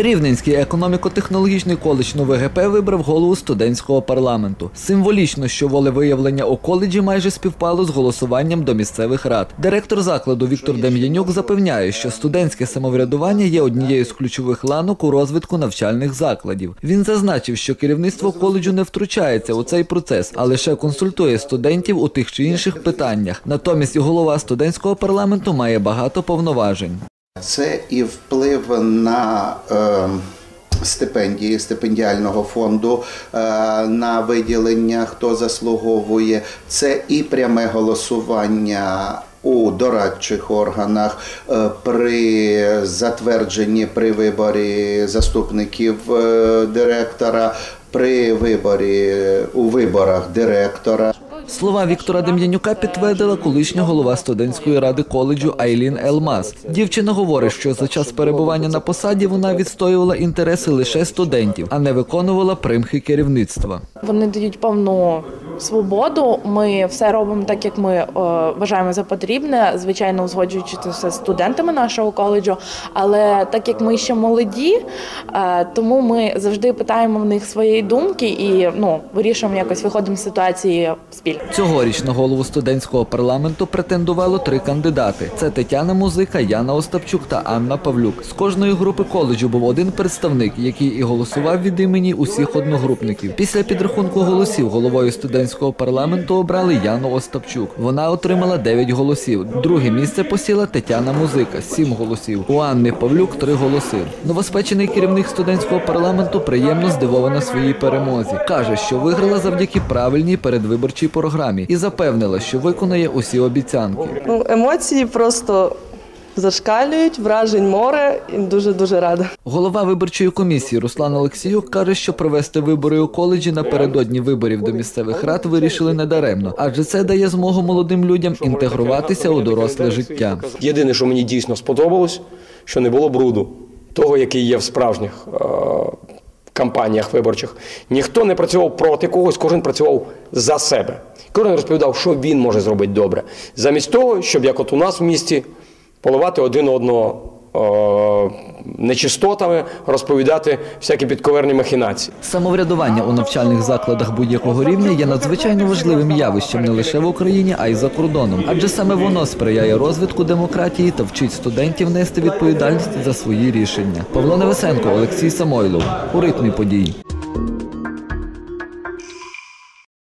Рівненський економіко-технологічний коледж НУВГП вибрав голову студентського парламенту. Символічно, що волевиявлення у коледжі майже співпало з голосуванням до місцевих рад. Директор закладу Віктор Дем'янюк запевняє, що студентське самоврядування є однією з ключових ланок у розвитку навчальних закладів. Він зазначив, що керівництво коледжу не втручається у цей процес, а лише консультує студентів у тих чи інших питаннях. Натомість голова студентського парламенту має багато повноважень. Це і вплив на е, стипендії стипендіального фонду, е, на виділення, хто заслуговує. Це і пряме голосування. У дорадчих органах е, при затвердженні при виборі заступників е, директора, при виборі у виборах директора. Слова Віктора Дем'янюка підтвердила колишня голова студентської ради коледжу Айлін Елмаз. Дівчина говорить, що за час перебування на посаді вона відстоювала інтереси лише студентів, а не виконувала примхи керівництва. Вони дають повну свободу. Ми все робимо так, як ми е, вважаємо за потрібне, звичайно, узгоджуючи це все з студентами нашого коледжу. Але так як ми ще молоді, е, тому ми завжди питаємо в них своєї думки і ну вирішуємо якось виходимо з ситуації спільно. Цьогоріч на голову студентського парламенту претендувало три кандидати: це Тетяна Музика, Яна Остапчук та Анна Павлюк. З кожної групи коледжу був один представник, який і голосував від імені усіх одногрупників. Після підрахунку голосів головою студентського парламенту обрали Яну Остапчук. Вона отримала 9 голосів. Друге місце посіла Тетяна Музика 7 голосів. У Анни Павлюк 3 голоси. Новоспечений керівник студентського парламенту приємно здивована своїй перемозі. каже, що виграла завдяки правильній передвиборчій програмі і запевнила, що виконає усі обіцянки. Ну, емоції просто зашкалюють, вражень море і дуже дуже рада. Голова виборчої комісії Руслан Олексіюк каже, що провести вибори у коледжі напередодні виборів до місцевих рад вирішили недаремно, адже це дає змогу молодим людям інтегруватися у доросле життя. Єдине, що мені дійсно сподобалось, що не було бруду, того, який є в справжніх е- кампаніях виборчих. Ніхто не працював проти когось, кожен працював за себе. Кожен розповідав, що він може зробити добре. Замість того, щоб як от у нас в місті поливати один одного. е, Нечистотами розповідати всякі підковерні махінації. Самоврядування у навчальних закладах будь-якого рівня є надзвичайно важливим явищем не лише в Україні, а й за кордоном, адже саме воно сприяє розвитку демократії та вчить студентів нести відповідальність за свої рішення. Павло Невесенко, Олексій Самойлов у ритмі подій.